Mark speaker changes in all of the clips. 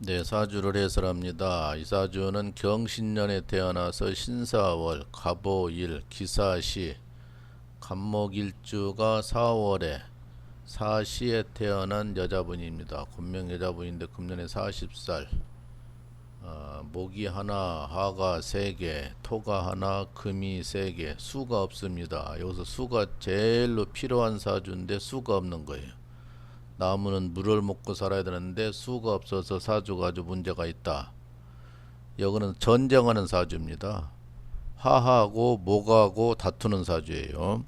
Speaker 1: 네, 사주를 해설합니다. 이 사주는 경신년에 태어나서 신사월, 갑오일, 기사시, 간목일주가 4월에 사시에 태어난 여자분입니다. 본명 여자분인데 금년에 40살. 어, 목이 하나, 하가 세 개, 토가 하나, 금이 세 개, 수가 없습니다. 여기서 수가 제일로 필요한 사주인데 수가 없는 거예요. 나무는 물을 먹고 살아야 되는데 수가 없어서 사주가 아주 문제가 있다. 여기는 전쟁하는 사주입니다. 화하고 목하고 다투는 사주예요.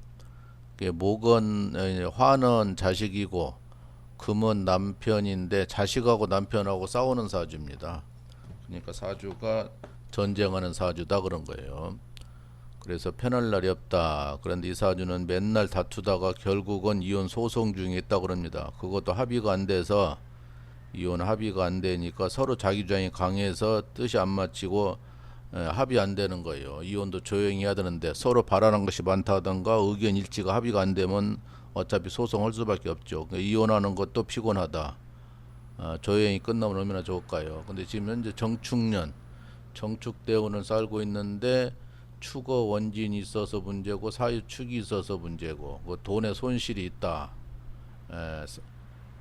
Speaker 1: 목은 에, 화는 자식이고 금은 남편인데 자식하고 남편하고 싸우는 사주입니다. 그러니까 사주가 전쟁하는 사주다 그런 거예요. 그래서 편할 날이 없다. 그런데 이 사주는 맨날 다투다가 결국은 이혼 소송 중에 있다 그럽니다. 그것도 합의가 안 돼서 이혼 합의가 안 되니까 서로 자기 주장이 강해서 뜻이 안 맞히고 에, 합의 안 되는 거예요. 이혼도 조용히 해야 되는데 서로 바라는 것이 많다던가 의견 일치가 합의가 안 되면 어차피 소송할 수밖에 없죠. 그러니까 이혼하는 것도 피곤하다. 아, 조용히 끝나면 얼마나 좋을까요? 근데 지금 현재 정축년 정축대운을 살고 있는데 축어 원진이 있어서 문제고 사유축이 있어서 문제고 그 돈에 손실이 있다. 에, 서-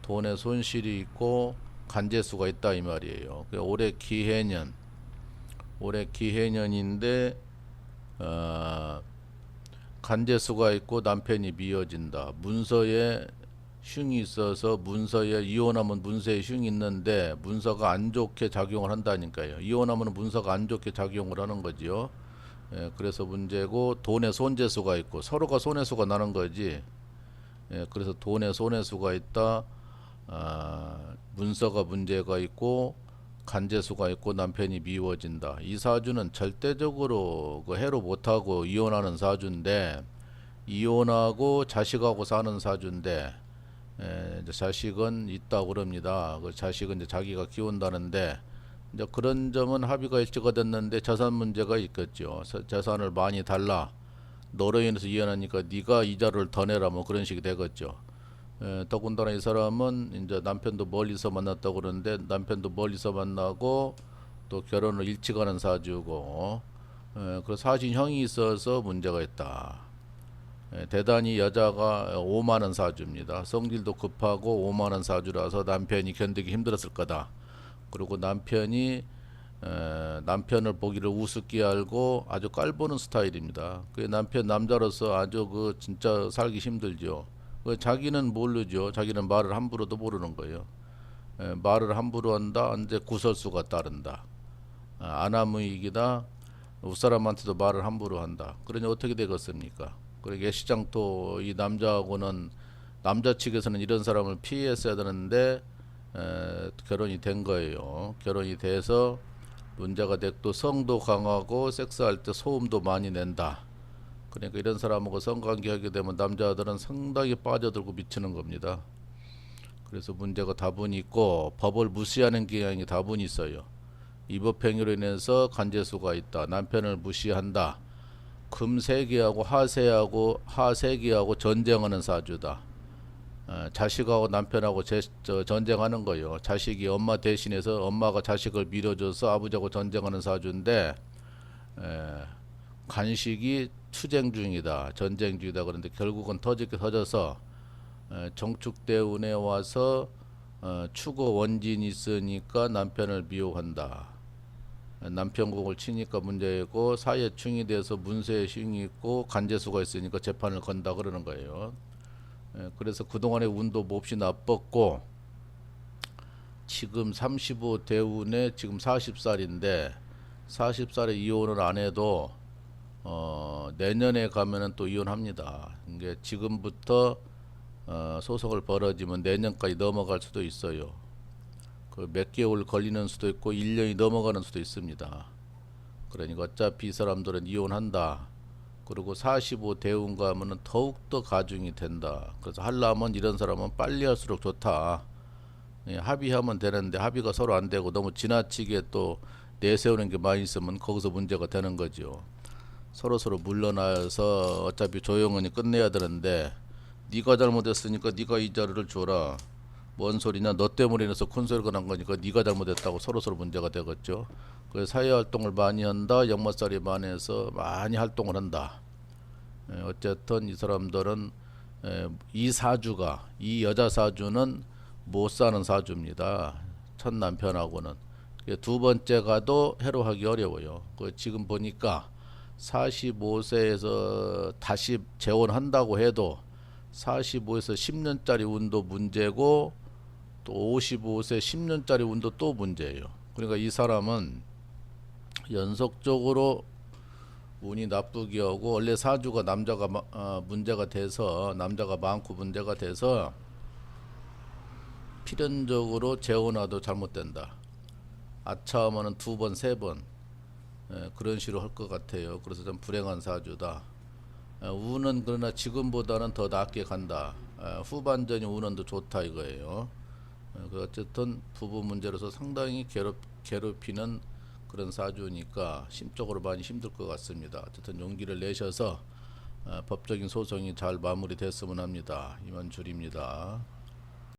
Speaker 1: 돈에 손실이 있고 간제수가 있다 이 말이에요. 그 올해 기해년 올해 기해년인데 어, 간제수가 있고 남편이 미어진다. 문서에 흉이 있어서 문서에 이혼하면 문서에 흉이 있는데 문서가 안 좋게 작용을 한다니까요. 이혼하면 문서가 안 좋게 작용을 하는 거지요. 예, 그래서 문제고 돈의 손재수가 있고 서로가 손해수가 나는 거지. 예, 그래서 돈의 손해수가 있다. 아, 문서가 문제가 있고 간제수가 있고 남편이 미워진다. 이 사주는 절대적으로 그 해로 못하고 이혼하는 사주인데 이혼하고 자식하고 사는 사주인데 에, 이제 자식은 있다고 그럽니다. 그 자식은 이제 자기가 키운다는데 이제 그런 점은 합의가 일치가 됐는데 재산 문제가 있겠죠. 서- 재산을 많이 달라. 너로 인해서 이혼하니까 네가 이자를 더 내라 뭐 그런 식이 되겠죠. 에, 더군다나 이 사람은 이제 남편도 멀리서 만났다고 그러는데 남편도 멀리서 만나고 또 결혼을 일찍 하는 사주고 에, 그 사진형이 있어서 문제가 있다. 예, 대단히 여자가 오만한 사주입니다. 성질도 급하고 오만한 사주라서 남편이 견디기 힘들었을 거다. 그리고 남편이 에, 남편을 보기를 우습게 알고 아주 깔보는 스타일입니다. 그 남편 남자로서 아주 그 진짜 살기 힘들죠. 그 자기는 모르죠. 자기는 말을 함부로도 모르는 거예요. 에, 말을 함부로 한다. 이제 구설수가 따른다. 아, 아나무익이다. 웃사람한테도 말을 함부로 한다. 그러니 어떻게 되겠습니까? 그러게 예시장토 이 남자하고는 남자 측에서는 이런 사람을 피했어야 되는데 에, 결혼이 된 거예요. 결혼이 돼서 문제가 됐고 성도 강하고 섹스할 때 소음도 많이 낸다. 그러니까 이런 사람하고 성관계하게 되면 남자들은 상당히 빠져들고 미치는 겁니다. 그래서 문제가 다분히 있고 법을 무시하는 경향이 다분히 있어요. 이법행위로 인해서 간제수가 있다. 남편을 무시한다. 금세기하고 하세하고 하세기하고 전쟁하는 사주다. 어, 자식하고 남편하고 제, 저, 전쟁하는 거요. 자식이 엄마 대신해서 엄마가 자식을 밀어줘서 아버지하고 전쟁하는 사주인데 에, 간식이 투쟁 중이다, 전쟁 중이다 그런데 결국은 터지게 터져서 에, 정축대운에 와서 어, 추거 원진이 있으니까 남편을 미워한다. 남편공을 치니까 문제이고 사이에 충이 돼서 문서에 흉이 있고 간제수가 있으니까 재판을 건다 그러는 거예요. 예, 그래서 그동안의 운도 몹시 나빴고 지금 35 대 운에 지금 40살인데 40살에 이혼을 안 해도 어, 내년에 가면은 또 이혼합니다. 이게 지금부터 어, 소송을 벌어지면 내년까지 넘어갈 수도 있어요. 그 몇 개월 걸리는 수도 있고 1년이 넘어가는 수도 있습니다. 그러니까 어차피 이 사람들은 이혼한다. 그리고 45 대운 가면은 더욱더 가중이 된다. 그래서 하려면 이런 사람은 빨리 할수록 좋다. 예, 합의하면 되는데 합의가 서로 안 되고 너무 지나치게 또 내세우는 게 많이 있으면 거기서 문제가 되는 거죠. 서로 서로 물러나서 어차피 조용히 끝내야 되는데 네가 잘못했으니까 네가 이자를 줘라. 뭔 소리냐 너 때문에 인해서 큰 소리가 난 거니까 네가 잘못했다고 서로 서로 문제가 되겠죠. 그래서 사회 활동을 많이 한다. 역마살이 많이 해서 많이 활동을 한다. 예, 어쨌든 이 사람들은 예, 이 사주가 이 여자 사주는 못 사는 사주입니다. 첫 남편하고는 그두 번째 가도 해로하기 어려워요. 그 지금 보니까 45세에서 다시 재혼한다고 해도 45에서 10년짜리 운도 문제고 또 55세 10년짜리 운도 또 문제예요. 그러니까 이 사람은 연속적으로 운이 나쁘게 오고 원래 사주가 남자가 마- 어, 문제가 돼서 남자가 많고 문제가 돼서 필연적으로 재혼화도 잘못된다. 아차하면은 두 번, 세번 예, 그런 식으로 할 것 같아요. 그래서 좀 불행한 사주다. 예, 운은 그러나 지금보다는 더 낫게 간다. 예, 후반전이 운은 더 좋다 이거예요. 예, 그 어쨌든 부부 문제로서 상당히 괴롭 괴롭히는 그런 사주니까 심적으로 많이 힘들 것 같습니다. 어쨌든 용기를 내셔서 어, 법적인 소송이 잘 마무리됐으면 합니다. 이만 줄입니다.